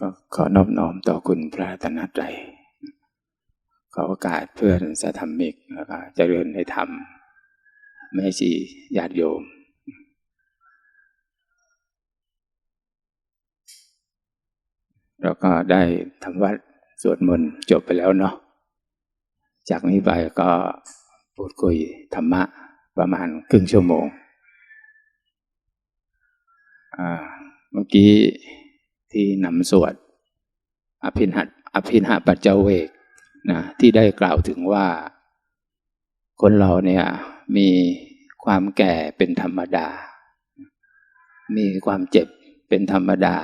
ก็ขอนอบน้อมต่อคุณพระตนตรัยขอโอกาสเพื่อนสธรรมิกแล้วก็เจริญในธรรม แม่ชีญาติโยม แล้วก็ได้ทำวัดสวดมนต์จบไปแล้วเนาะจากนี้ไปก็พูดคุยธรรมะประมาณครึ่งชั่วโมงอ่าเมื่อกี้ ที่นำสวดอภินหัตอภินหปัจเจเวกนะที่ได้กล่าวถึงว่า คนเราเนี่ยมีความแก่เป็นธรรมดา มีความเจ็บเป็นธรรมดา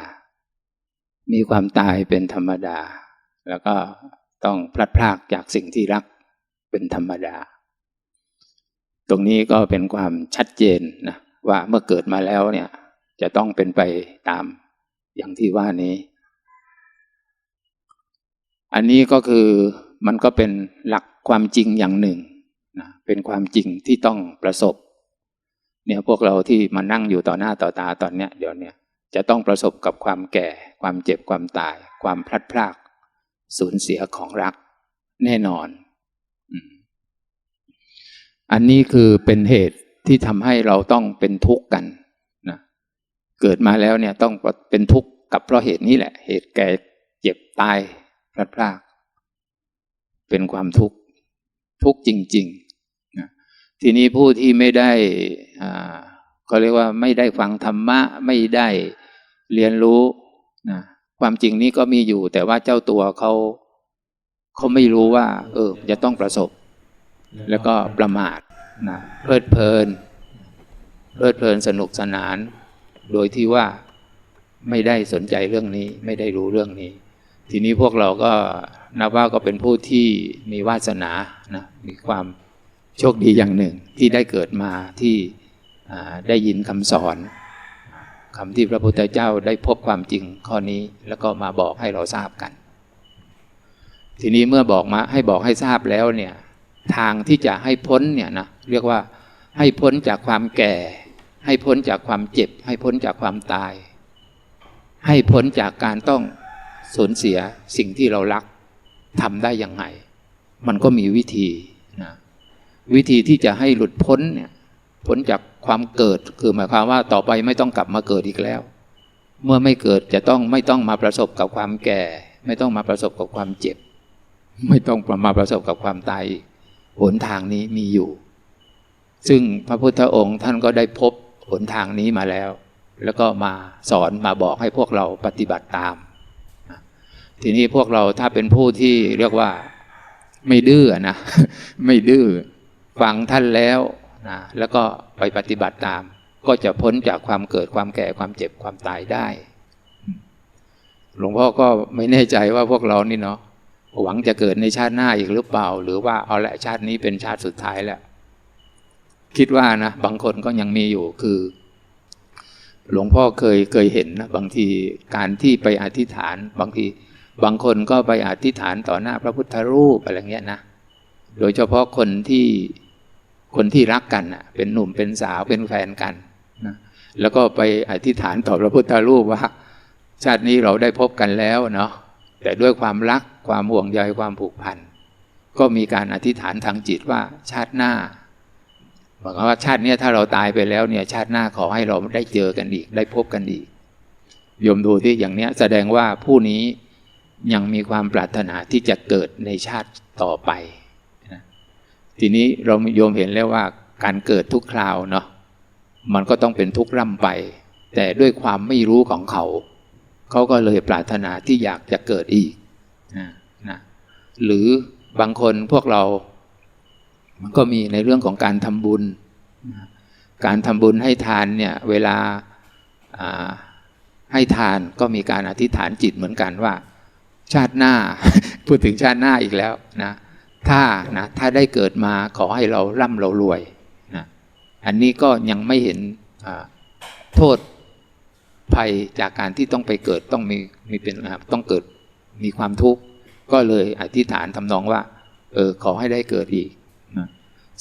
มีความตายเป็นธรรมดา แล้วก็ต้องพลัดพรากจากสิ่งที่รักเป็นธรรมดา ตรงนี้ก็เป็นความชัดเจนนะว่าเมื่อเกิดมาแล้วเนี่ยจะต้องเป็นไปตาม อย่างที่ว่านี้ อันนี้ก็คือมันก็เป็นหลักความจริงอย่างหนึ่งนะเป็นความจริงที่ต้องประสบ เนี่ยพวกเราที่มานั่งอยู่ต่อหน้าต่อตาตอนเนี้ยเดี๋ยวเนี้ยจะต้องประสบกับความแก่ ความเจ็บความตาย ความพลัดพราก สูญเสียของรัก แน่นอน อันนี้คือเป็นเหตุที่ทำให้เราต้องเป็นทุกข์กัน เกิดมาแล้วเนี่ยต้องเป็นทุกข์กับเพราะเหตุนี้แหละ เหตุแก่เจ็บตายพลัดพราก เป็นความทุกข์ทุกข์จริงๆนะทีนี้ผู้ที่ไม่ได้อ่าเขาเรียกว่าไม่ได้ฟังธรรมะไม่ได้เรียนรู้นะความจริงนี้ก็มีอยู่ แต่ว่าเจ้าตัวเขาเขาไม่รู้ว่า เออ จะต้องประสบ แล้วก็ประมาทนะเพลิดเพลิน เพลิดเพลินสนุกสนาน โดยที่ว่าไม่ได้สนใจเรื่องนี้ไม่ได้รู้เรื่องนี้ ทีนี้พวกเราก็นับว่าก็เป็นผู้ที่มีวาสนานะมีความโชคดีอย่างหนึ่งที่ได้เกิดมาที่ได้ยินคำสอนคำที่พระพุทธเจ้าได้พบความจริงข้อนี้แล้วก็มาบอกให้เราทราบกัน ทีนี้เมื่อบอกมาให้บอกให้ทราบแล้วเนี่ยทางที่จะให้พ้นเนี่ยนะเรียกว่าให้พ้นจากความแก่ ให้พ้นจากความเจ็บ ให้พ้นจากความตาย ให้พ้นจากการต้องสูญเสียสิ่งที่เรารักทำได้อยังไงมันก็มีวิธีนะวิธีที่จะให้หลุดพ้นเนี่ยพ้นจากความเกิดคือหมายความว่าต่อไปไม่ต้องกลับมาเกิดอีกแล้ว เมื่อไม่เกิดจะต้องไม่ต้องมาประสบกับความแก่ ไม่ต้องมาประสบกับความเจ็บ ไม่ต้องมาประสบกับความตายหนทางนี้มีอยู่ ซึ่งพระพุทธองค์ท่านก็ได้พบ หนทางนี้มาแล้ว แล้วก็มาสอนมาบอกให้พวกเราปฏิบัติตาม ทีนี้พวกเราถ้าเป็นผู้ที่เรียกว่าไม่ดื้อนะ ไม่ดื้อฟังท่านแล้วนะแล้วก็ไปปฏิบัติตาม ก็จะพ้นจากความเกิดความแก่ความเจ็บความตายได้ หลวงพ่อก็ไม่แน่ใจว่าพวกเรานี่เนาะหวังจะเกิดในชาติหน้าอีกหรือเปล่า หรือว่าเอาละชาตินี้เป็นชาติสุดท้ายแล้ว คิดว่านะบางคนก็ยังมีอยู่คือ หลวงพ่อเคยเคยเห็นนะบางทีการที่ไปอธิษฐาน บางทีบางคนก็ไปอธิษฐานต่อหน้าพระพุทธรูปอะไรเงี้ยนะโดยเฉพาะคนที่คนที่รักกันอะ เป็นหนุ่มเป็นสาวเป็นแฟนกันนะแล้วก็ไปอธิษฐานต่อพระพุทธรูปว่า ชาตินี้เราได้พบกันแล้วเนาะแต่ด้วยความรักความห่วงใยความผูกพันก็มีการอธิษฐานทางจิตว่าชาติหน้า บอกว่าชาตินี้ถ้าเราตายไปแล้วเนี่ยชาติหน้าขอให้เราได้เจอกันอีก ได้พบกันอีกโยมดูที่อย่างเนี้ยแสดงว่าผู้นี้ยังมีความปรารถนาที่จะเกิดในชาติต่อไปทีนี้เราโยมเห็นแล้วว่าการเกิดทุกคราวเนาะมันก็ต้องเป็นทุกข์ร่ำไป แต่ด้วยความไม่รู้ของเขา เขาก็เลยปรารถนาที่อยากจะเกิดอีกนะนะหรือบางคนพวกเรา มันก็มีในเรื่องของการทำบุญ การทำบุญให้ทานเนี่ยเวลาให้ทานก็มีการอธิษฐานจิตเหมือนกันว่า ชาติหน้าพูดถึงชาติหน้าอีกแล้วนะถ้านะถ้าได้เกิดมาขอให้เราร่ำเรารวยนะอันนี้ก็ยังไม่เห็นโทษภัยจากการที่ต้องไปเกิดต้องมีมีเป็นต้องเกิดมีความทุกข์ก็เลยอธิษฐานทำนองว่าเออขอให้ได้เกิดอีก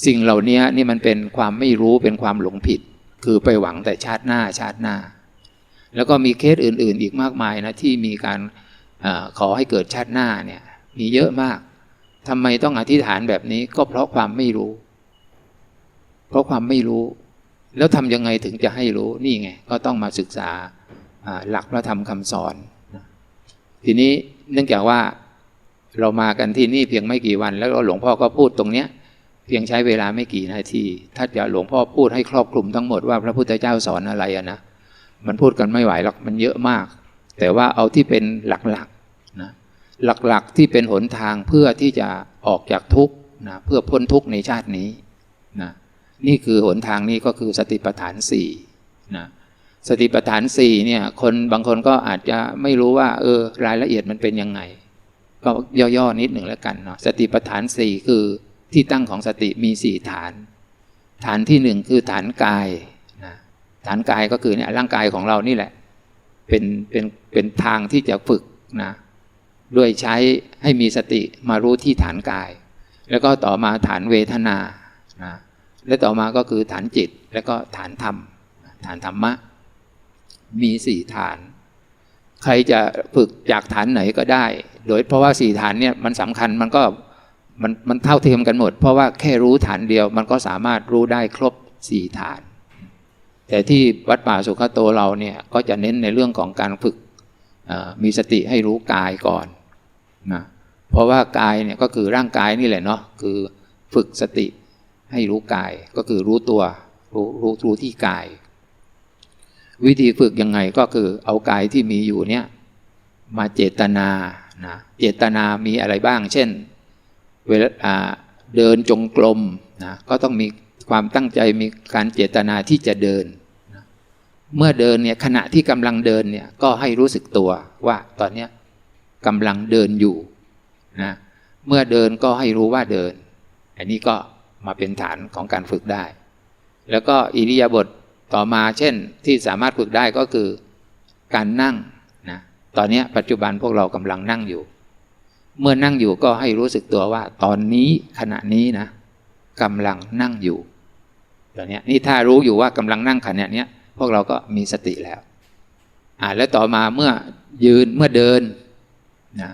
สิ่งเหล่านี้นี่มันเป็นความไม่รู้เป็นความหลงผิด คือไปหวังแต่ชาติหน้าชาติหน้า แล้วก็มีเคสอื่น ๆ อีกมากมายนะที่มีการอขอให้เกิดชาติหน้าเนี่ยมีเยอะมากทำไมต้องอธิษฐานแบบนี้ก็เพราะความไม่รู้ เพราะความไม่รู้ แล้วทำยังไงถึงจะให้รู้นี่ไงก็ต้องมาศึกษาหลักพระธรรมคำสอน ทีนี้เนื่องจากว่าเรามากันที่นี่เพียงไม่กี่วัน แล้วหลวงพ่อก็พูดตรงเนี้ย เพียงใช้เวลาไม่กี่นาที ถ้าจะหลวงพ่อพูดให้ครอบคลุมทั้งหมดว่าพระพุทธเจ้าสอนอะไรอะนะ มันพูดกันไม่ไหวหรอกมันเยอะมาก แต่ว่าเอาที่เป็นหลักๆนะหลักๆที่เป็นหนทางเพื่อที่จะออกจากทุกข์นะเพื่อพ้นทุกข์ในชาตินี้นะนี่คือหนทางนี้ก็คือสติปัฏฐานสี่นะสติปัฏฐานสี่เนี่ยคนบางคนก็อาจจะไม่รู้ว่าเออรายละเอียดมันเป็นยังไง ก็ย่อๆนิดหนึ่งแล้วกันเนาะสติปัฏฐานสี่คือ ที่ตั้งของสติมีสี่ฐาน ฐานที่หนึ่งคือฐานกายนะฐานกายก็คือเนี่ยร่างกายของเรานี่แหละ เป็นเป็นเป็นทางที่จะฝึกนะด้วยใช้ให้มีสติมารู้ที่ฐานกาย แล้วก็ต่อมาฐานเวทนานะและต่อมาก็คือฐานจิตแล้วก็ฐานธรรม ฐานธรรมะ มีสี่ฐาน ใครจะฝึกจากฐานไหนก็ได้ โดยเพราะว่าสี่ฐานเนี่ยมันสำคัญมันก็ มันมันเท่าเทียมกันหมด เพราะว่าแค่รู้ฐานเดียว มันก็สามารถรู้ได้ครบสี่ฐาน แต่ที่วัดป่าสุขโตเราเนี่ยก็จะเน้นในเรื่องของการฝึกมีสติให้รู้กายก่อนนะเพราะว่ากายเนี่ยก็คือร่างกายนี่แหละเนาะคือฝึกสติให้รู้กายก็คือรู้ตัวรู้รู้รู้ที่กาย วิธีฝึกยังไงก็คือเอากายที่มีอยู่เนี่ยมาเจตนานะเจตนามีอะไรบ้าง เช่น เวลาเดินจงกรมนะก็ต้องมีความตั้งใจมีการเจตนาที่จะเดินนะเมื่อเดินเนี่ยขณะที่กำลังเดินเนี่ยก็ให้รู้สึกตัวว่าตอนเนี้ยกำลังเดินอยู่นะเมื่อเดินก็ให้รู้ว่าเดิน อันนี้ก็มาเป็นฐานของการฝึกได้ แล้วก็อิริยาบถต่อมาเช่นที่สามารถฝึกได้ก็คือการนั่งนะตอนนี้ปัจจุบันพวกเรากำลังนั่งอยู่ เมื่อนั่งอยู่ก็ให้รู้สึกตัวว่า ตอนนี้ขณะนี้นะกำลังนั่งอยู่ตอนนี้นี่ถ้ารู้อยู่ว่ากำลังนั่งขณะนี้พวกเราก็มีสติแล้วอ่าแล้วต่อมาเมื่อยืนเมื่อเดินนะ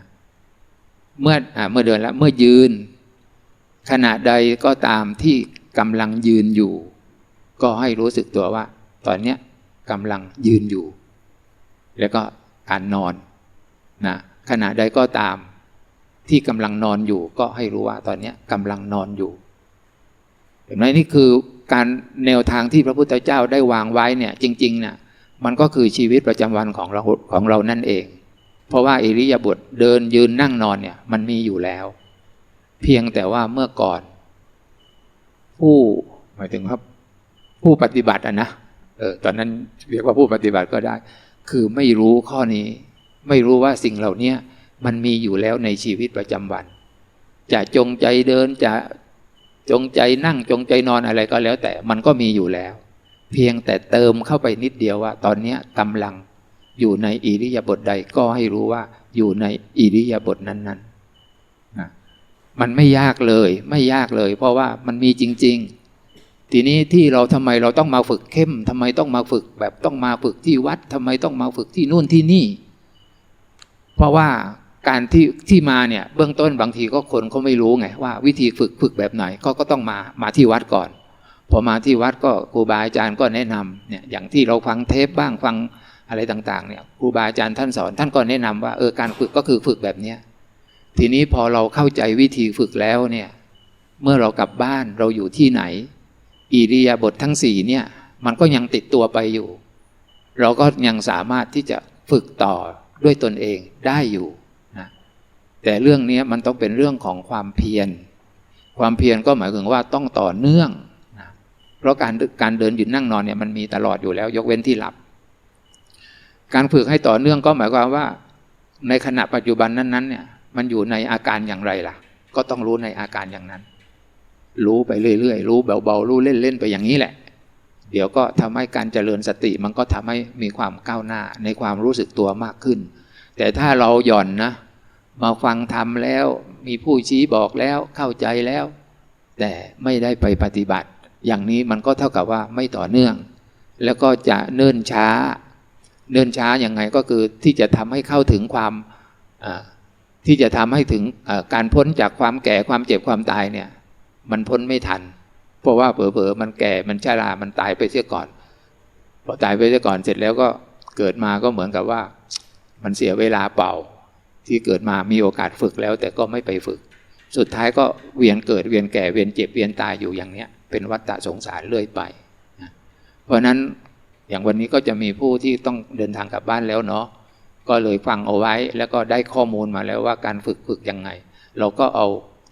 เมื่ออ่าเมื่อเดินแล้วเมื่อยืน ขณะใดก็ตามที่กำลังยืนอยู่ ก็ให้รู้สึกตัวว่า ตอนเนี้ยกำลังยืนอยู่ แล้วก็การนอนนะขณะใดก็ตาม ที่กำลังนอนอยู่ก็ให้รู้ว่าตอนนี้กำลังนอนอยู่เห็นไหมนี่คือการแนวทางที่พระพุทธเจ้าได้วางไว้เนี่ยจริงๆเนี่ยมันก็คือชีวิตประจำวันของเราของเรานั่นเอง เพราะว่าอิริยาบถเดินยืนนั่งนอนเนี่ยมันมีอยู่แล้ว เพียงแต่ว่าเมื่อก่อน ผู้หมายถึงครับ ผู้ปฏิบัติอะนะเออตอนนั้นเรียกว่าผู้ปฏิบัติก็ได้ คือไม่รู้ข้อนี้ ไม่รู้ว่าสิ่งเหล่านี้ มันมีอยู่แล้วในชีวิตประจำวัน จะจงใจเดินจะจงใจนั่งจงใจนอนอะไรก็แล้ว แต่มันก็มีอยู่แล้ว เพียงแต่เติมเข้าไปนิดเดียวว่า ตอนนี้กำลังอยู่ในอิริยาบถใดก็ให้รู้ว่าอยู่ในอิริยาบถนั้นๆนะมันไม่ยากเลยไม่ยากเลย เพราะว่ามันมีจริง ๆ ทีนี้ที่เราทำไมเราต้องมาฝึกเข้มทำไมต้องมาฝึกแบบต้องมาฝึกที่วัดทำไมต้องมาฝึกที่นู่นที่นี่ เพราะว่า การที่ที่มาเนี่ยเบื้องต้นบางทีก็คนเขาไม่รู้ไงว่าวิธีฝึกฝึกแบบไหนก็ก็ต้องมามาที่วัดก่อน พอมาที่วัดก็ครูบาอาจารย์ก็แนะนำเนี่ยอย่างที่เราฟังเทปบ้างฟังอะไรต่างๆเนี่ยครูบาอาจารย์ท่านสอนท่านก็แนะนำว่าเออการฝึกก็คือฝึกแบบเนี้ยทีนี้พอเราเข้าใจวิธีฝึกแล้วเนี่ยเมื่อเรากลับบ้านเราอยู่ที่ไหน อิริยาบถททั้งสี่เนี่ยมันก็ยังติดตัวไปอยู่ เราก็ยังสามารถที่จะฝึกต่อด้วยตนเองได้อยู่ แต่เรื่องนี้มันต้องเป็นเรื่องของความเพียร ความเพียรก็หมายถึงว่าต้องต่อเนื่องนะเพราะการการเดินหยุดนั่งนอนเนี่ยมันมีตลอดอยู่แล้ว ยกเว้นที่หลับ การฝึกให้ต่อเนื่องก็หมายความว่า ในขณะปัจจุบันนั้นๆเนี่ยมันอยู่ในอาการอย่างไรล่ะ ก็ต้องรู้ในอาการอย่างนั้น รู้ไปเรื่อยๆรู้เบาๆรู้เล่นๆไปอย่างนี้แหละ เดี๋ยวก็ทำให้การเจริญสติมันก็ทำให้มีความก้าวหน้าในความรู้สึกตัวมากขึ้น แต่ถ้าเราหย่อนนะ มาฟังธรรมแล้ว มีผู้ชี้บอกแล้วเข้าใจแล้ว แต่ไม่ได้ไปปฏิบัติ อย่างนี้มันก็เท่ากับว่าไม่ต่อเนื่อง แล้วก็จะเนิ่นช้าเดินช้ายังไงก็คือที่จะทำให้เข้าถึงความที่จะทำให้ถึงการพ้นจากความแก่ความเจ็บความตายเนี่ยมันพ้นไม่ทัน เพราะว่าเผลอๆมันแก่มันชรามันตายไปเสียก่อนพอตายไปเสียก่อนเสร็จแล้วก็เกิดมาก็เหมือนกับว่า มันเสียเวลาเปล่า ที่เกิดมามีโอกาสฝึกแล้ว แต่ก็ไม่ไปฝึก สุดท้ายก็เวียนเกิดเวียนแก่เวียนเจ็บเวียนตายอยู่อย่างเนี้ย เป็นวัฏฏะสงสารเรื่อยไปนะเพราะนั้นอย่างวันนี้ก็จะมีผู้ที่ต้องเดินทางกลับบ้านแล้วเนาะก็เลยฟังเอาไว้แล้วก็ได้ข้อมูลมาแล้วว่าการฝึกฝึกยังไง เราก็เอา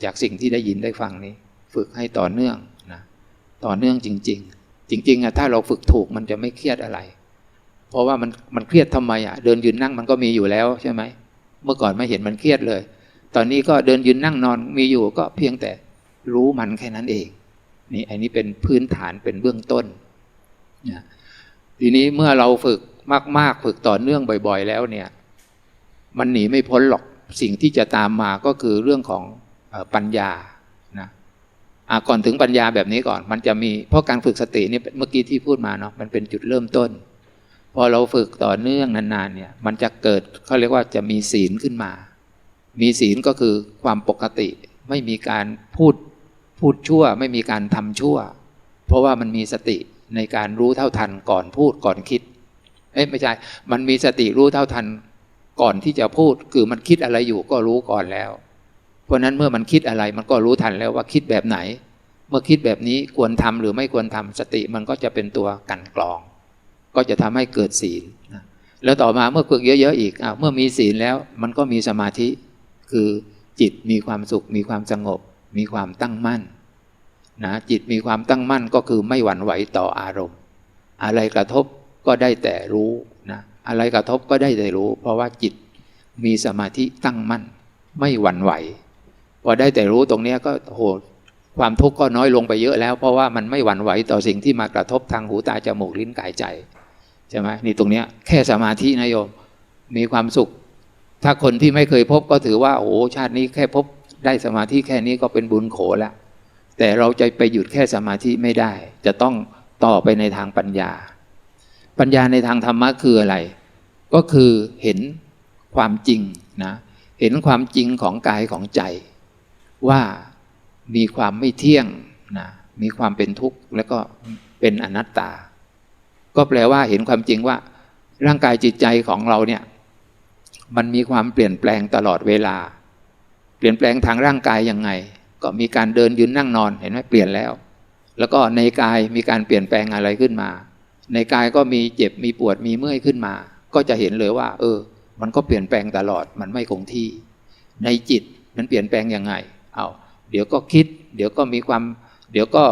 จากสิ่งที่ได้ยินได้ฟังนี้ ฝึกให้ต่อเนื่องนะต่อเนื่องจริง ๆ จริงๆอะถ้าเราฝึกถูกมันจะไม่เครียดอะไร เพราะว่ามันมันเครียดทำไมอะเดินยืนนั่งมันก็มีอยู่แล้วใช่ไหม เมื่อก่อนไม่เห็นมันเครียดเลย ตอนนี้ก็เดินยืนนั่งนอนมีอยู่ก็เพียงแต่รู้มันแค่นั้นเอง นี่อันนี้เป็นพื้นฐานเป็นเบื้องต้นนะทีนี้เมื่อเราฝึกมาก ๆ ฝึกต่อเนื่องบ่อย ๆ แล้วเนี่ย มันหนีไม่พ้นหรอกสิ่งที่จะตามมาก็คือเรื่องของปัญญานะอะก่อนถึงปัญญาแบบนี้ก่อน มันจะมีเพราะการฝึกสตินี่เมื่อกี้ที่พูดมาเนาะมันเป็นจุดเริ่มต้น พอเราฝึกต่อเนื่องนานๆเนี่ย มันจะเกิดเขาเรียกว่าจะมีศีลขึ้นมา มีศีลก็คือความปกติ ไม่มีการพูดพูดชั่ว ไม่มีการทำชั่ว เพราะว่ามันมีสติในการรู้เท่าทันก่อนพูดก่อนคิดเอ้ไม่ใช่ มันมีสติรู้เท่าทันก่อนที่จะพูดคือมันคิดอะไรอยู่ก็รู้ก่อนแล้ว เพราะนั้นเมื่อมันคิดอะไรมันก็รู้ทันแล้วว่าคิดแบบไหน เมื่อคิดแบบนี้ควรทำหรือไม่ควรทำสติมันก็จะเป็นตัวกันกรอง ก็จะทำให้เกิดศีลนะแล้วต่อมาเมื่อฝึกเยอะๆอีกอะเมื่อมีศีลแล้วมันก็มีสมาธิ คือจิตมีความสุข มีความสงบ มีความตั้งมั่นนะจิตมีความตั้งมั่นก็คือไม่หวั่นไหวต่ออารมณ์ อะไรกระทบก็ได้แต่รู้นะอะไรกระทบก็ได้แต่รู้ เพราะว่าจิตมีสมาธิตั้งมั่น ไม่หวั่นไหวพอได้แต่รู้ตรงเนี้ยก็โหความทุกข์ก็น้อยลงไปเยอะแล้ว เพราะว่ามันไม่หวั่นไหวต่อสิ่งที่มากระทบทางหูตาจมูกลิ้นกายใจ ใช่ไหมนี่ตรงเนี้ยแค่สมาธินะโยมมีความสุข ถ้าคนที่ไม่เคยพบก็ถือว่าโอ้ชาตินี้แค่พบได้สมาธิแค่นี้ก็เป็นบุญโขแล้วแต่เราจะไปหยุดแค่สมาธิไม่ได้ จะต้องต่อไปในทางปัญญา ปัญญาในทางธรรมะคืออะไร ก็คือเห็นความจริงนะเห็นความจริงของกายของใจ ว่ามีความไม่เที่ยงนะมีความเป็นทุกข์แล้วก็เป็นอนัตตา ก็แปลว่าเห็นความจริงว่า ร่างกายจิตใจของเราเนี่ย มันมีความเปลี่ยนแปลงตลอดเวลา เปลี่ยนแปลงทางร่างกายยังไง ก็มีการเดินยืนนั่งนอนเห็นไหมเปลี่ยนแล้ว แล้วก็ในกายมีการเปลี่ยนแปลงอะไรขึ้นมา ในกายก็มีเจ็บมีปวดมีเมื่อยขึ้นมา ก็จะเห็นเลยว่า เออ มันก็เปลี่ยนแปลงตลอดมันไม่คงที่ ในจิตมันเปลี่ยนแปลงยังไงเอาเดี๋ยวก็คิด เดี๋ยวก็มีความ เดี๋ยวก็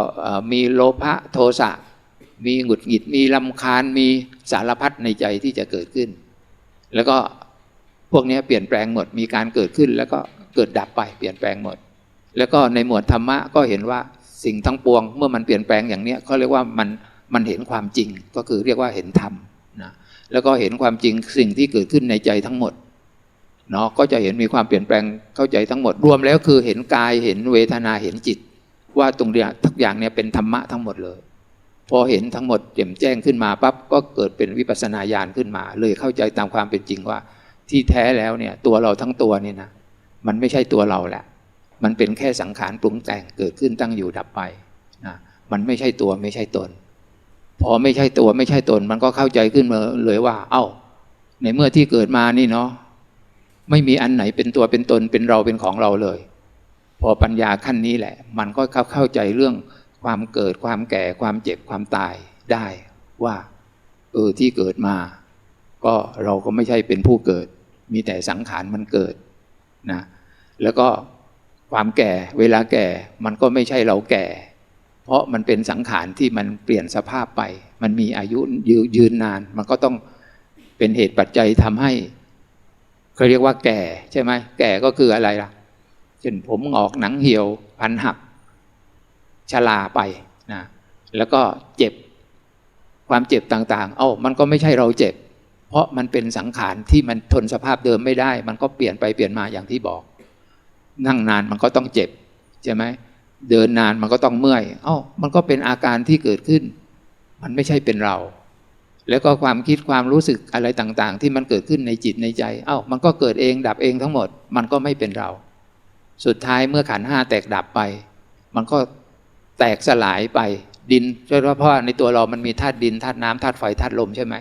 มีโลภะโทสะ มีหงุดหงิดมีลำคาญมีสารพัดในใจที่จะเกิดขึ้น แล้วก็พวกนี้เปลี่ยนแปลงหมดมีการเกิดขึ้น แล้วก็เกิดดับไปเปลี่ยนแปลงหมด แล้วก็ในหมวดธรรมะก็เห็นว่าสิ่งทั้งปวง เมื่อมันเปลี่ยนแปลงอย่างนี้เขาเรียกว่ามันมันเห็นความจริงก็คือเรียกว่าเห็นธรรมนะแล้วก็เห็นความจริงสิ่งที่เกิดขึ้นในใจทั้งหมดเนาะก็จะเห็นมีความเปลี่ยนแปลงเข้าใจทั้งหมด รวมแล้วคือเห็นกายเห็นเวทนาเห็นจิต ว่าตรงเนี้ยทุกอย่างเนี่ยเป็นธรรมะทั้งหมดเลย พอเห็นทั้งหมดแจ่มแจ้งขึ้นมาปั๊บก็เกิดเป็นวิปัสสนาญาณขึ้นมา เลยเข้าใจตามความเป็นจริงว่า ที่แท้แล้วเนี่ยตัวเราทั้งตัวเนี่ยนะมันไม่ใช่ตัวเราแหละ มันเป็นแค่สังขารปรุงแต่งเกิดขึ้นตั้งอยู่ดับไปนะมันไม่ใช่ตัวไม่ใช่ตน พอไม่ใช่ตัวไม่ใช่ตน มันก็เข้าใจขึ้นมาเลยว่า เอ้า ในเมื่อที่เกิดมานี่เนาะไม่มีอันไหนเป็นตัวเป็นตนเป็นเราเป็นของเราเลย พอปัญญาขั้นนี้แหละ มันก็เข้าเข้าใจเรื่อง ความเกิดความแก่ความเจ็บความตายได้ว่าเออที่เกิดมา ก็เราก็ไม่ใช่เป็นผู้เกิด มีแต่สังขารมันเกิดนะแล้วก็ความแก่เวลาแก่มันก็ไม่ใช่เราแก่ เพราะมันเป็นสังขารที่มันเปลี่ยนสภาพไป มันมีอายุยืยืนนาน มันก็ต้องเป็นเหตุปัจจัยทำให้เขาเรียกว่าแก่ใช่ไหมแก่ก็คืออะไรล่ะเช่นผมงอกหนังเหี่ยวพันหัก ชราไปนะแล้วก็เจ็บความเจ็บต่างๆ เอ้ามันก็ไม่ใช่เราเจ็บ เพราะมันเป็นสังขารที่มันทนสภาพเดิมไม่ได้ มันก็เปลี่ยนไปเปลี่ยนมาอย่างที่บอก นั่งนานมันก็ต้องเจ็บใช่ไหมเดินนานมันก็ต้องเมื่อย เอ้ามันก็เป็นอาการที่เกิดขึ้น มันไม่ใช่เป็นเรา แล้วก็ความคิดความรู้สึกอะไรต่างๆ ที่มันเกิดขึ้นในจิตในใจ เอ้ามันก็เกิดเองดับเองทั้งหมด มันก็ไม่เป็นเรา สุดท้ายเมื่อขันห้าแตกดับไป มันก็ แตกสลายไปดินเพราะว่าในตัวเรามันมีธาตุดินธาตุน้ำธาตุไฟธาตุลมใช่ไหม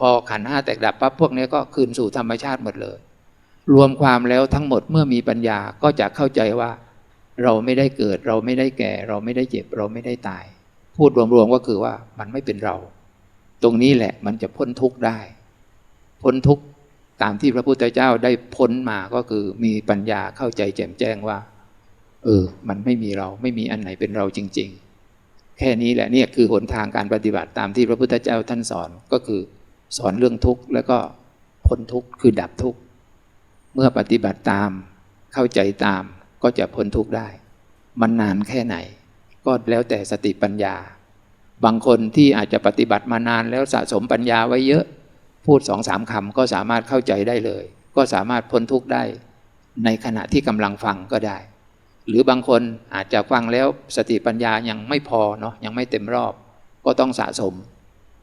พอขันห้าแตกดับปั๊บพวกนี้ก็คืนสู่ธรรมชาติหมดเลย รวมความแล้วทั้งหมดเมื่อมีปัญญาก็จะเข้าใจว่า เราไม่ได้เกิด เราไม่ได้แก่ เราไม่ได้เจ็บ เราไม่ได้ตาย พูดรวมๆก็คือว่ามันไม่เป็นเรา ตรงนี้แหละมันจะพ้นทุกข์ได้ พ้นทุกข์ตามที่พระพุทธเจ้าได้พ้นมาก็คือมีปัญญาเข้าใจแจ่มแจ้งว่า เออ มันไม่มีเราไม่มีอันไหนเป็นเราจริง ๆ แค่นี้แหละเนี่ยคือหนทางการปฏิบัติตามที่พระพุทธเจ้าท่านสอนก็คือ สอนเรื่องทุกข์แล้วก็พ้นทุกข์คือดับทุกข์เมื่อปฏิบัติตามเข้าใจตามก็จะพ้นทุกข์ได้ มันนานแค่ไหน ก็แล้วแต่สติปัญญา บางคนที่อาจจะปฏิบัติมานานแล้วสะสมปัญญาไว้เยอะ พูดสองสามคำก็สามารถเข้าใจได้เลย ก็สามารถพ้นทุกข์ได้ ในขณะที่กำลังฟังก็ได้ หรือบางคนอาจจะฟังแล้วสติปัญญายังไม่พอเนาะยังไม่เต็มรอบ ก็ต้องสะสม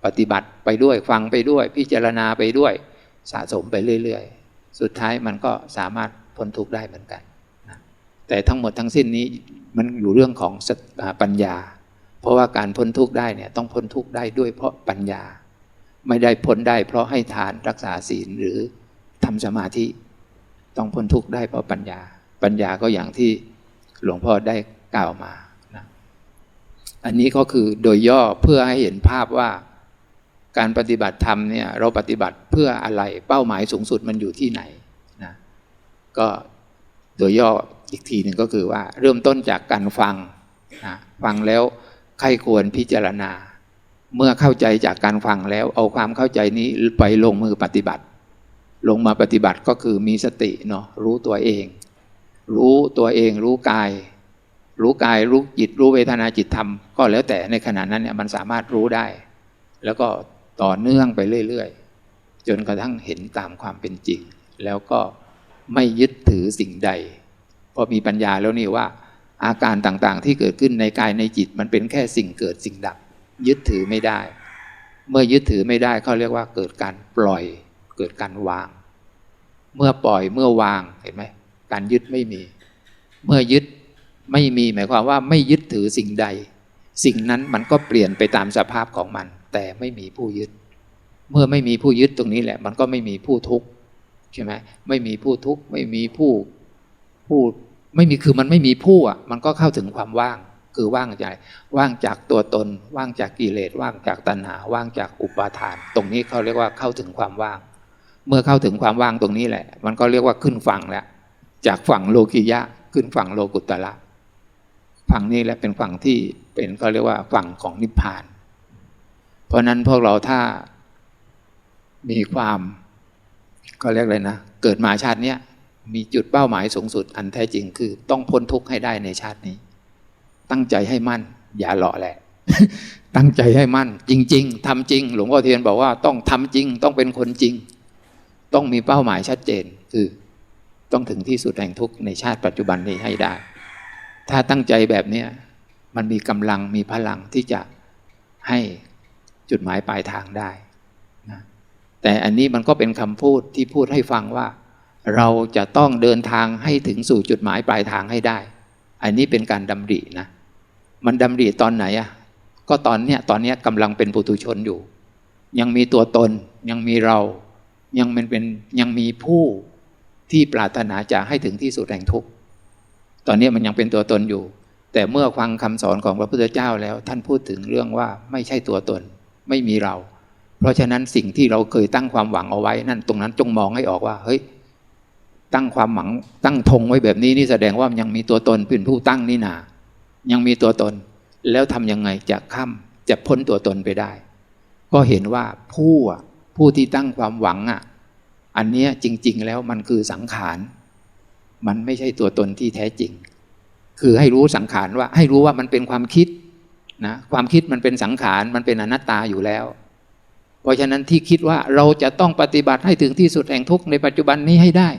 ปฏิบัติไปด้วยฟังไปด้วย พิจารณาไปด้วย สะสมไปเรื่อยๆ สุดท้ายมันก็สามารถพ้นทุกข์ได้เหมือนกันนะแต่ทั้งหมดทั้งสิ้นนี้มันอยู่เรื่องของปัญญา เพราะว่าการพ้นทุกข์ได้เนี่ยต้องพ้นทุกข์ได้ด้วยเพราะปัญญา ไม่ได้พ้นได้เพราะให้ทานรักษาศีลหรือทำสมาธิ ต้องพ้นทุกข์ได้เพราะปัญญา ปัญญาก็อย่างที่ หลวงพ่อได้กล่าวมานะอันนี้ก็คือโดยย่อเพื่อให้เห็นภาพว่า การปฏิบัติธรรมเนี่ยเราปฏิบัติเพื่ออะไรเป้าหมายสูงสุดมันอยู่ที่ไหนนะก็โดยย่ออีกทีหนึ่งก็คือว่า เริ่มต้นจากการฟังนะฟังแล้วใครควรพิจารณา เมื่อเข้าใจจากการฟังแล้วเอาความเข้าใจนี้ไปลงมือปฏิบัติ ลงมาปฏิบัติก็คือมีสติเนาะรู้ตัวเอง รู้ตัวเองรู้กาย รู้กายรู้จิตรู้เวทนาจิตธรรม ก็แล้วแต่ในขณะนั้นเนี่ยมันสามารถรู้ได้ แล้วก็ต่อเนื่องไปเรื่อยๆ จนกระทั่งเห็นตามความเป็นจริง แล้วก็ไม่ยึดถือสิ่งใด พอมีปัญญาแล้วนี่ว่า อาการต่างๆที่เกิดขึ้นในกายในจิต มันเป็นแค่สิ่งเกิดสิ่งดับ ยึดถือไม่ได้ เมื่อยึดถือไม่ได้เขาเรียกว่าเกิดการปล่อย เกิดการวาง เมื่อปล่อยเมื่อวางเห็นไหม การยึดไม่มี เมื่อยึดไม่มีหมายความว่าไม่ยึดถือสิ่งใด สิ่งนั้นมันก็เปลี่ยนไปตามสภาพของมัน แต่ไม่มีผู้ยึด เมื่อไม่มีผู้ยึดตรงนี้แหละ มันก็ไม่มีผู้ทุกข์ใช่ไหมไม่มีผู้ทุกข์ไม่มีผู้ผู้ไม่มีคือมันไม่มีผู้อะ มันก็เข้าถึงความว่าง คือว่างใจว่างจากตัวตน ว่างจากกิเลสว่างจากตัณหา ว่างจากอุปาทาน ตรงนี้เขาเรียกว่าเข้าถึงความว่าง เมื่อเข้าถึงความว่างตรงนี้แหละ มันก็เรียกว่าขึ้นฝั่งแล้ว จากฝั่งโลกิยะขึ้นฝั่งโลกุตตระฝั่งนี้แหละเป็นฝั่งที่เป็นเขาเรียกว่าฝั่งของนิพพาน เพราะนั้นพวกเราถ้ามีความก็เรียกเลยนะ เกิดมาชาตินี้มีจุดเป้าหมายสูงสุดอันแท้จริงคือ ต้องพ้นทุกข์ให้ได้ในชาตินี้ ตั้งใจให้มั่น อย่าหล่อแหละ ตั้งใจให้มั่น จริง ๆทำจริง หลวงพ่อเทียนบอกว่าต้องทำจริง ต้องเป็นคนจริง ต้องมีเป้าหมายชัดเจน คือ ต้องถึงที่สุดแห่งทุกข์ในชาติปัจจุบันนี้ให้ได้ ถ้าตั้งใจแบบเนี้ยมันมีกำลังมีพลังที่จะให้จุดหมายปลายทางได้นะแต่อันนี้มันก็เป็นคำพูดที่พูดให้ฟังว่า เราจะต้องเดินทางให้ถึงสู่จุดหมายปลายทางให้ได้ อันนี้เป็นการดำรินะ มันดำริตอนไหนอะก็ตอนเนี้ยตอนเนี้ยกำลังเป็นปุถุชนอยู่ ยังมีตัวตนยังมีเรายังมันเป็นยังมีผู้ ที่ปรารถนาจะให้ถึงที่สุดแห่งทุกข์ตอนนี้มันยังเป็นตัวตนอยู่ แต่เมื่อฟังคำสอนของพระพุทธเจ้าแล้ว ท่านพูดถึงเรื่องว่าไม่ใช่ตัวตน ไม่มีเรา เพราะฉะนั้นสิ่งที่เราเคยตั้งความหวังเอาไว้นั่นตรงนั้นจงมองให้ออกว่าเฮ้ยตั้งความหวังตั้งธงไว้แบบนี้นี่แสดงว่ามันยังมีตัวตนเป็นผู้ตั้งนี่นา ยังมีตัวตน แล้วทำยังไงจะข้ามจะพ้นตัวตนไปได้ ก็เห็นว่าผู้ผู้ที่ตั้งความหวังอะ อันนี้จริง ๆ แล้วมันคือสังขาร มันไม่ใช่ตัวตนที่แท้จริง คือให้รู้สังขารว่าให้รู้ว่ามันเป็นความคิดนะความคิดมันเป็นสังขารมันเป็นอนัตตาอยู่แล้ว เพราะฉะนั้นที่คิดว่าเราจะต้องปฏิบัติให้ถึงที่สุดแห่งทุกข์ในปัจจุบันนี้ให้ได้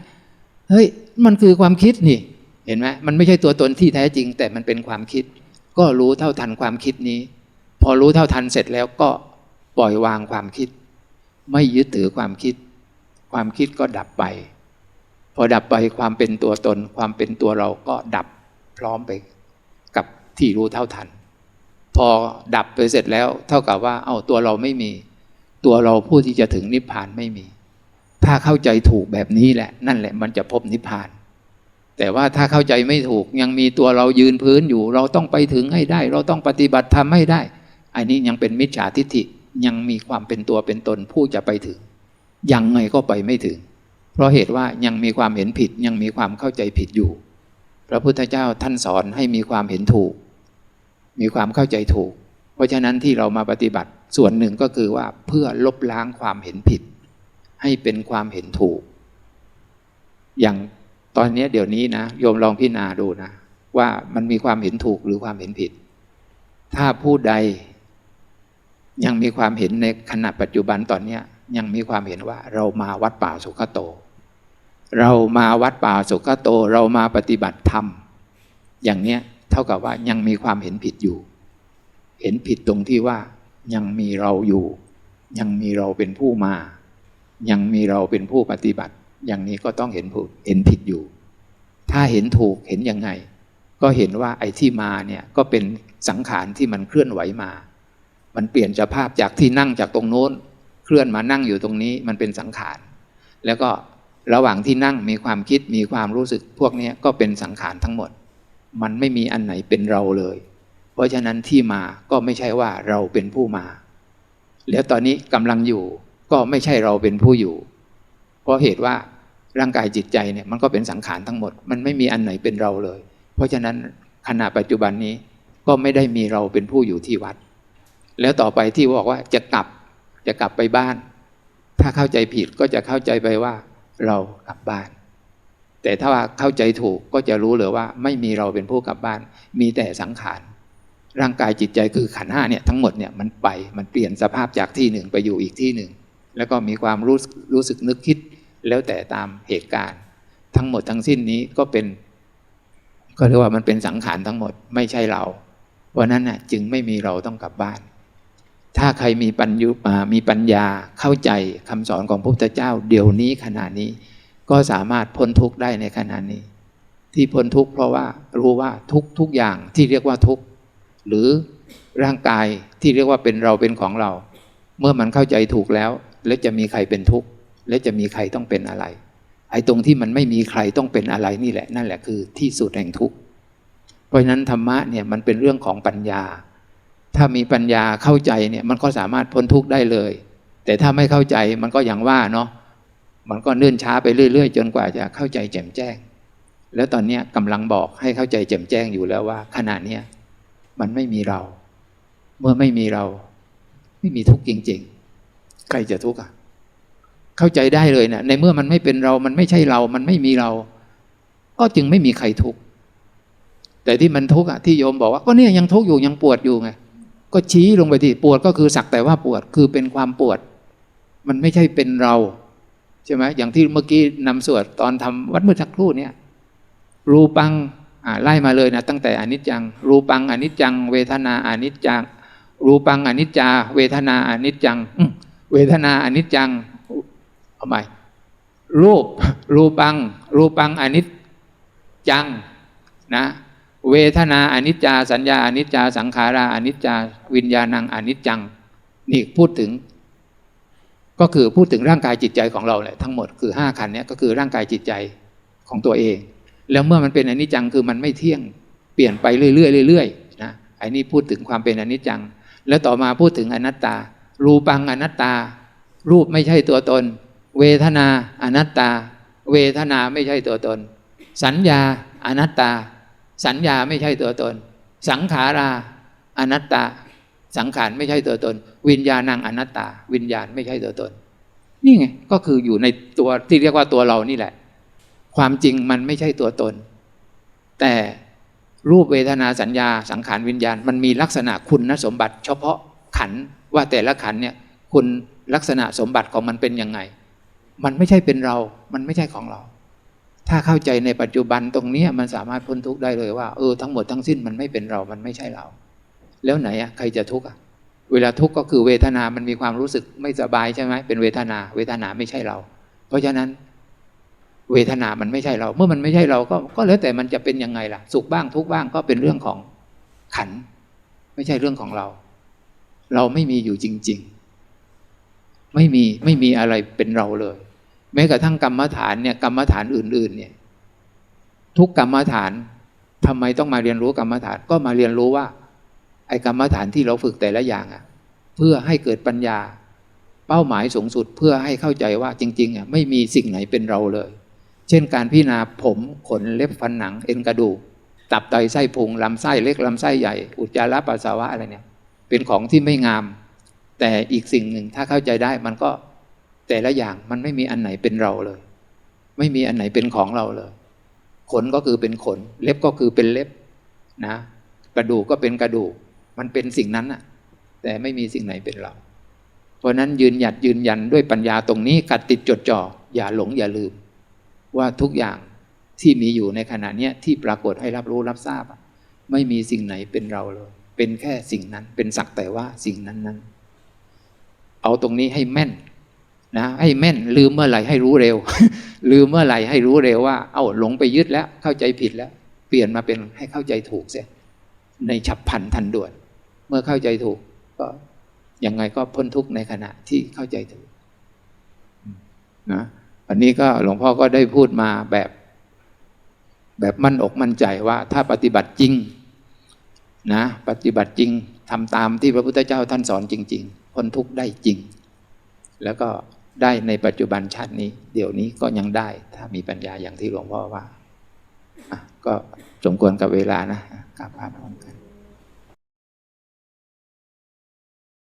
เฮ้ยมันคือความคิดนี่ เห็นไหมมันไม่ใช่ตัวตนที่แท้จริง แต่มันเป็นความคิด ก็รู้เท่าทันความคิดนี้ พอรู้เท่าทันเสร็จแล้วก็ปล่อยวางความคิด ไม่ยึดถือความคิด ความคิดก็ดับไป พอดับไปความเป็นตัวตน ความเป็นตัวเราก็ดับพร้อมไปกับที่รู้เท่าทัน พอดับไปเสร็จแล้ว เท่ากับว่า เอาตัวเราไม่มี ตัวเราผู้ที่จะถึงนิพพานไม่มี ถ้าเข้าใจถูกแบบนี้แหละ นั่นแหละมันจะพบนิพพาน แต่ว่าถ้าเข้าใจไม่ถูกยังมีตัวเรายืนพื้นอยู่ เราต้องไปถึงให้ได้ เราต้องปฏิบัติทำให้ได้ อันนี้ยังเป็นมิจฉาทิฏฐิยังมีความเป็นตัวเป็นตนผู้จะไปถึง ยังไงก็ไปไม่ถึง เพราะเหตุว่ายังมีความเห็นผิดยังมีความเข้าใจผิดอยู่ พระพุทธเจ้าท่านสอนให้มีความเห็นถูก มีความเข้าใจถูก เพราะฉะนั้นที่เรามาปฏิบัติส่วนหนึ่งก็คือว่าเพื่อลบล้างความเห็นผิด ให้เป็นความเห็นถูก อย่างตอนนี้เดี๋ยวนี้นะโยมลองพิจารณาดูนะ ว่ามันมีความเห็นถูกหรือความเห็นผิด ถ้าผู้ใดยังมีความเห็นในขณะปัจจุบันตอนนี้ ยังมีความเห็นว่าเรามาวัดป่าสุขโต เรามาวัดป่าสุขโต เรามาปฏิบัติธรรม อย่างเนี้ยเท่ากับว่ายังมีความเห็นผิดอยู่ เห็นผิดตรงที่ว่ายังมีเราอยู่ ยังมีเราเป็นผู้มา ยังมีเราเป็นผู้ปฏิบัติ อย่างนี้ก็ต้องเห็นผิดเห็นผิดอยู่ ถ้าเห็นถูกเห็นยังไง ก็เห็นว่าไอ้ที่มาเนี่ยก็เป็นสังขารที่มันเคลื่อนไหวมา มันเปลี่ยนสภาพจากที่นั่งจากตรงโน้น เคลื่อนมานั่งอยู่ตรงนี้มันเป็นสังขาร แล้วก็ระหว่างที่นั่งมีความคิดมีความรู้สึกพวกนี้ก็เป็นสังขารทั้งหมด มันไม่มีอันไหนเป็นเราเลย เพราะฉะนั้นที่มาก็ไม่ใช่ว่าเราเป็นผู้มา แล้วตอนนี้กำลังอยู่ก็ไม่ใช่เราเป็นผู้อยู่ เพราะเหตุว่าร่างกายจิตใจเนี่ยมันก็เป็นสังขารทั้งหมด มันไม่มีอันไหนเป็นเราเลย เพราะฉะนั้นขณะปัจจุบันนี้ก็ไม่ได้มีเราเป็นผู้อยู่ที่วัด แล้วต่อไปที่บอกว่าจะกลับ จะกลับไปบ้าน ถ้าเข้าใจผิดก็จะเข้าใจไปว่าเรากลับบ้าน แต่ถ้าว่าเข้าใจถูกก็จะรู้เลยว่า ไม่มีเราเป็นผู้กลับบ้าน มีแต่สังขารร่างกายจิตใจคือขันห้าเนี่ยทั้งหมดเนี่ยมันไปมันเปลี่ยนสภาพจากที่หนึ่งไปอยู่อีกที่หนึ่ง แล้วก็มีความรู้รู้สึกนึกคิดแล้วแต่ตามเหตุการณ์ ทั้งหมดทั้งสิ้นนี้ก็เป็น ก็เรียกว่ามันเป็นสังขารทั้งหมดไม่ใช่เราวันนั้นน่ะจึงไม่มีเราต้องกลับบ้าน ถ้าใครมีปัญญามีปัญญาเข้าใจคำสอนของพระพุทธเจ้า เดี๋ยวนี้ขณะนี้ ก็สามารถพ้นทุกข์ได้ในขณะนี้ ที่พ้นทุกข์เพราะว่ารู้ว่าทุกทุกอย่างที่เรียกว่าทุกข์หรือร่างกายที่เรียกว่าเป็นเราเป็นของเรา เมื่อมันเข้าใจถูกแล้ว แล้วจะมีใครเป็นทุกข์และจะมีใครต้องเป็นอะไร ไอ้ตรงที่มันไม่มีใครต้องเป็นอะไรนี่แหละ นั่นแหละคือที่สุดแห่งทุกข์เพราะฉะนั้นธรรมะเนี่ยมันเป็นเรื่องของปัญญา ถ้ามีปัญญาเข้าใจเนี่ยมันก็สามารถพ้นทุกข์ได้เลย แต่ถ้าไม่เข้าใจมันก็อย่างว่าเนาะมันก็เนื่นช้าไปเรื่อย ๆ จนกว่าจะเข้าใจแจ่มแจ้ง แล้วตอนนี้กำลังบอกให้เข้าใจแจ่มแจ้งอยู่แล้วว่าขณะนี้มันไม่มีเรา เมื่อไม่มีเรา ไม่มีทุกข์จริง ๆ ใครจะทุกข์อะเข้าใจได้เลยนะในเมื่อมันไม่เป็นเรา มันไม่ใช่เรา มันไม่มีเรา ก็จึงไม่มีใครทุกข์แต่ที่มันทุกข์อะที่โยมบอกว่าก็เนี่ยยังทุกข์อยู่ยังปวดอยู่ไง ก็ชี้ลงไปที่ปวดก็คือสักแต่ว่าปวดคือเป็นความปวด มันไม่ใช่เป็นเราใช่ไหมอย่างที่เมื่อกี้นำสวดตอนทำวัดเมื่อสักครู่เนี่ยรูปังไล่มาเลยนะตั้งแต่อนิจจัง รูปังอนิจจัง เวทนาอนิจจัง รูปังอนิจจา เวทนาอนิจจัง เวทนาอนิจจังเอาใหม่รูป รูปัง รูปังอนิจจังนะ เวทนาอนิจจาสัญญาอนิจจาสังขาราอนิจจาวิญญาณังอนิจจังนี่พูดถึง ก็คือพูดถึงร่างกายจิตใจของเราแหละทั้งหมดคือห้าขันเนี้ยก็คือร่างกายจิตใจของตัวเอง แล้วเมื่อมันเป็นอนิจจังคือมันไม่เที่ยงเปลี่ยนไปเรื่อยๆเรื่อยๆนะไอ้นี่พูดถึงความเป็นอนิจจัง แล้วต่อมาพูดถึงอนัตตา รูปังอนัตตา รูปไม่ใช่ตัวตน เวทนาอนัตตา เวทนาไม่ใช่ตัวตน สัญญาอนัตตา สัญญาไม่ใช่ตัวตน สังขาราอนัตตา สังขารไม่ใช่ตัวตน วิญญาณังอนัตตา วิญญาณไม่ใช่ตัวตน นี่ไงก็คืออยู่ในตัวที่เรียกว่าตัวเรานี่แหละ ความจริงมันไม่ใช่ตัวตน แต่รูปเวทนาสัญญาสังขารวิญญาณ มันมีลักษณะคุณสมบัติ เฉพาะขันว่าแต่ละขันเนี่ยคุณลักษณะสมบัติของมันเป็นยังไง มันไม่ใช่เป็นเรา มันไม่ใช่ของเรา ถ้าเข้าใจในปัจจุบันตรงนี้มันสามารถพ้นทุกข์ได้เลยว่าเออทั้งหมดทั้งสิ้นมันไม่เป็นเรา มันไม่ใช่เรา แล้วไหนอะใครจะทุกข์อะเวลาทุกข์ก็คือเวทนา มันมีความรู้สึกไม่สบายใช่ไหมเป็นเวทนา เวทนาไม่ใช่เรา เพราะฉะนั้น เวทนามันไม่ใช่เรา เมื่อมันไม่ใช่เราก็ก็แล้วแต่มันจะเป็นยังไงล่ะ สุขบ้างทุกบ้างก็เป็นเรื่องของขัน ไม่ใช่เรื่องของเรา เราไม่มีอยู่จริง ๆ ไม่มีไม่มีอะไรเป็นเราเลย แม้กระทั่งกรรมฐานเนี่ยกรรมฐานอื่น ๆ เนี่ย ทุกกรรมฐานทำไมต้องมาเรียนรู้กรรมฐานก็มาเรียนรู้ว่า ไอ้กรรมฐานที่เราฝึกแต่ละอย่างอะ เพื่อให้เกิดปัญญา เป้าหมายสูงสุดเพื่อให้เข้าใจว่าจริงๆอะไม่มีสิ่งไหนเป็นเราเลย เช่นการพิจารณาผมขนเล็บฟันหนังเอ็นกระดูกตับไตไส้พุงลำไส้เล็กลำไส้ใหญ่ อุจจาระปัสสาวะอะไรเนี่ย เป็นของที่ไม่งาม แต่อีกสิ่งหนึ่งถ้าเข้าใจได้มันก็ แต่ละอย่างมันไม่มีอันไหนเป็นเราเลย ไม่มีอันไหนเป็นของเราเลย ขนก็คือเป็นขน เล็บก็คือเป็นเล็บนะ กระดูกก็เป็นกระดูก มันเป็นสิ่งนั้นน่ะแต่ไม่มีสิ่งไหนเป็นเรา เพราะนั้นยืนหยัดยืนยันด้วยปัญญาตรงนี้กัดติดจดจ่ออย่าหลงอย่าลืม ว่าทุกอย่างที่มีอยู่ในขณะเนี้ยที่ปรากฏให้รับรู้รับทราบ ไม่มีสิ่งไหนเป็นเราเลย เป็นแค่สิ่งนั้นเป็นสักแต่ว่าสิ่งนั้นนั้น เอาตรงนี้ให้แม่น นะให้แม่นลืมเมื่อไหร่ให้รู้เร็ว ลืมเมื่อไหร่ให้รู้เร็วว่า เอ้าหลงไปยึดแล้วเข้าใจผิดแล้ว เปลี่ยนมาเป็นให้เข้าใจถูกเสียในฉับพลันทันด่วน เมื่อเข้าใจถูก ก็ยังไงก็พ้นทุกข์ในขณะที่เข้าใจถูกนะวันนี้ก็หลวงพ่อก็ได้พูดมาแบบ แบบมั่นอกมั่นใจว่าถ้าปฏิบัติจริงนะปฏิบัติจริงทำตามที่พระพุทธเจ้าท่านสอนจริง ๆ พ้นทุกข์ได้จริง แล้วก็ ได้ในปัจจุบันชาตินี้ เดี๋ยวนี้ก็ยังได้ ถ้ามีปัญญาอย่างที่หลวงพ่อว่าก็สมควรกับเวลานะกราบพระพร้อมกัน